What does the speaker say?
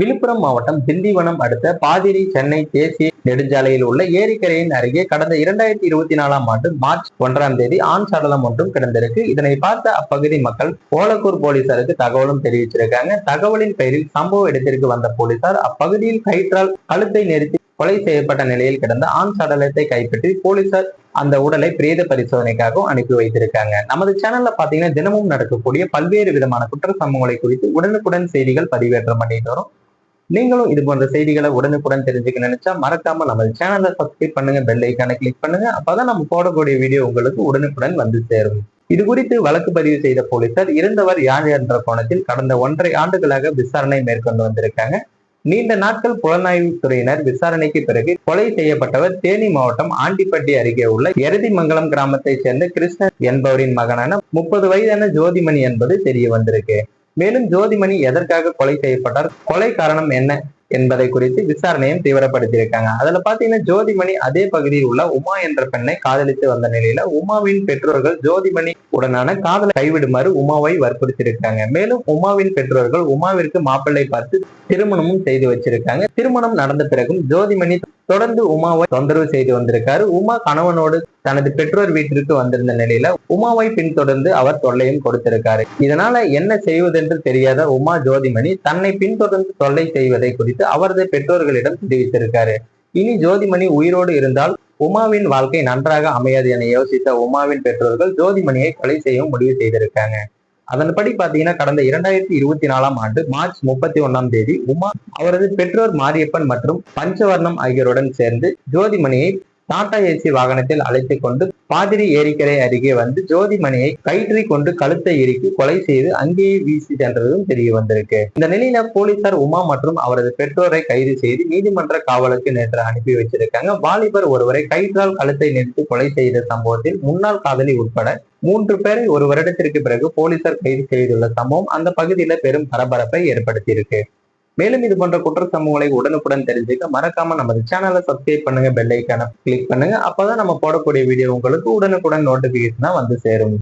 விழுப்புரம் மாவட்டம் திண்டிவனம் அடுத்த பாதிரி சென்னை தேசிய நெடுஞ்சாலையில் உள்ள ஏரிக்கரையின் அருகே கடந்த இரண்டாயிரத்தி இருபத்தி நாலாம் ஆண்டு மார்ச் ஒன்றாம் தேதி ஆண் சடலம் ஒன்றும் கிடந்திருக்கு. இதனை பார்த்த அப்பகுதி மக்கள் ஓலக்கூர் போலீசாருக்கு தகவலும் தெரிவிச்சிருக்காங்க. தகவலின் பெயரில் சம்பவ இடத்திற்கு வந்த போலீசார் அப்பகுதியில் கயிற்றால் கழுத்தை நெரித்து கொலை செய்யப்பட்ட நிலையில் கிடந்த ஆண் சடலத்தை கைப்பற்றி போலீசார் அந்த உடலை பிரேத பரிசோதனைக்காகவும் அனுப்பி வைத்திருக்காங்க. நமது சேனல்ல பாத்தீங்கன்னா தினமும் நடக்கக்கூடிய பல்வேறு விதமான குற்ற சம்பவங்களை குறித்து உடனுக்குடன் செய்திகள் பதிவேற்றம் பண்ணிட்டு வரும். நீங்களும் இது போன்ற செய்திகளை உடனுக்குடன் தெரிஞ்சுக்க நினைச்சா மறக்காம நம்ம சேனலை சப்ஸ்கிரைப் பண்ணுங்க பெல் ஐக்கானை கிளிக் பண்ணுங்க. அப்பதான் நம்ம போடக்கூடிய வீடியோ உங்களுக்கு உடனுக்குடன் வந்து சேரும். இது குறித்து வழக்கு பதிவு செய்த போலீசார் இருந்தவர் யாழ் என்ற கோணத்தில் கடந்த ஒன்றரை ஆண்டுகளாக விசாரணை மேற்கொண்டு வந்திருக்காங்க. நீண்ட நாட்கள் புலனாய்வு துறையினர் விசாரணைக்கு பிறகு கொலை செய்யப்பட்டவர் தேனி மாவட்டம் ஆண்டிப்பட்டி அருகே உள்ள எருதிமங்கலம் கிராமத்தைச் சேர்ந்த கிருஷ்ணன் என்பவரின் மகனான முப்பது வயதான ஜோதிமணி என்பது தெரிய வந்திருக்கு. மேலும் ஜோதிமணி எதற்காக கொலை செய்யப்பட்டார்? கொலை காரணம் என்ன என்பதை குறித்து விசாரணையும் தீவிரப்படுத்தியிருக்காங்க. அதுல பாத்தீங்கன்னா ஜோதிமணி அதே பகுதியில் உள்ள உமா என்ற பெண்ணை காதலித்து வந்த நிலையில உமாவின் பெற்றோர்கள் ஜோதிமணி உடனான காதலை கைவிடுமாறு உமாவை வற்புறுத்தியிருக்காங்க. மேலும் உமாவின் பெற்றோர்கள் உமாவிற்கு மாப்பிள்ளை பார்த்து திருமணமும் செய்து வச்சிருக்காங்க. திருமணம் நடந்த பிறகும் ஜோதிமணி தொடர்ந்து உமாவை தொந்தரவு செய்து வந்திருக்காரு. உமா கணவனோடு தனது பெற்றோர் வீட்டிற்கு வந்திருந்த நிலையில உமாவை பின்தொடர்ந்து அவர் தொல்லையும் கொடுத்திருக்காரு. இதனால என்ன செய்வதென்று தெரியாத உமா ஜோதிமணி தன்னை பின்தொடர்ந்து தொல்லை செய்வதை குறித்து அவரது பெற்றோர்களிடம் தெரிவித்திருக்காரு. இனி ஜோதிமணி உயிரோடு இருந்தால் உமாவின் வாழ்க்கை நன்றாக அமையாது என யோசித்த உமாவின் பெற்றோர்கள் ஜோதிமணியை கொலை செய்யவும் முடிவு செய்திருக்காங்க. அதன்படி பாத்தீங்கன்னா கடந்த இரண்டாயிரத்தி இருபத்தி நாலாம் ஆண்டு மார்ச் முப்பத்தி ஒன்னாம் தேதி உமா அவரது பெற்றோர் மாரியப்பன் மற்றும் பஞ்சவர்ணம் ஆகியோருடன் சேர்ந்து ஜோதிமணியை டாடா ஏசி வாகனத்தில் அழைத்து கொண்டு பாதிரி ஏரிக்கரை அருகே வந்து ஜோதிமணியை கயிற்றி கொண்டு கழுத்தை இறுக்கி கொலை செய்து அங்கேயே வீசி சென்றதும் தெரிய வந்திருக்கு. இந்த நிலையில போலீசார் உமா மற்றும் அவரது பெற்றோரை கைது செய்து நீதிமன்ற காவலுக்கு நேற்று அனுப்பி வச்சிருக்காங்க. வாலிபர் ஒருவரை கயிற்றால் கழுத்தை நிறுத்தி கொலை செய்த சம்பவத்தில் முன்னாள் காதலி உட்பட மூன்று பேரை ஒரு வருடத்திற்கு பிறகு போலீசார் கைது செய்துள்ள சம்பவம் அந்த பகுதியில பெரும் பரபரப்பை ஏற்படுத்தியிருக்கு. மேலும் இது போன்ற குற்ற சம்பவங்களை உடனுக்குடன் தெரிஞ்சுக்க மறக்காம நமது சேனலை சப்ஸ்கிரைப் பண்ணுங்க பெல் ஐக்கான கிளிக் பண்ணுங்க. அப்பதான் நம்ம போடக்கூடிய வீடியோ உங்களுக்கு உடனுக்குடன் நோட்டிபிகேஷனா வந்து சேரும்.